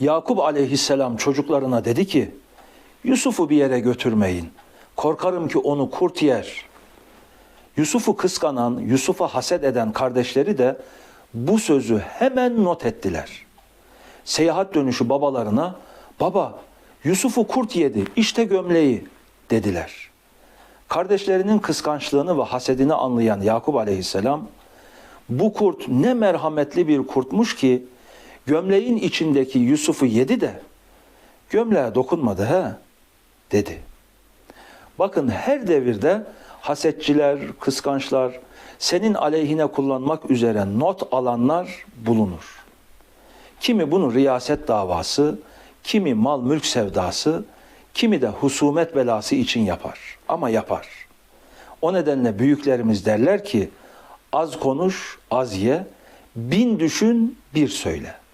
Yakup aleyhisselam çocuklarına dedi ki, Yusuf'u bir yere götürmeyin. Korkarım ki onu kurt yer. Yusuf'u kıskanan, Yusuf'a haset eden kardeşleri de bu sözü hemen not ettiler. Seyahat dönüşü babalarına, baba Yusuf'u kurt yedi, işte gömleği dediler. Kardeşlerinin kıskançlığını ve hasedini anlayan Yakup aleyhisselam, bu kurt ne merhametli bir kurtmuş ki gömleğin içindeki Yusuf'u yedi de gömleğe dokunmadı he dedi. Bakın her devirde hasetçiler, kıskançlar, senin aleyhine kullanmak üzere not alanlar bulunur. Kimi bunu riyaset davası, kimi mal mülk sevdası, kimi de husumet belası için yapar. Ama yapar. O nedenle büyüklerimiz derler ki az konuş, az ye, bin düşün, bir söyle.''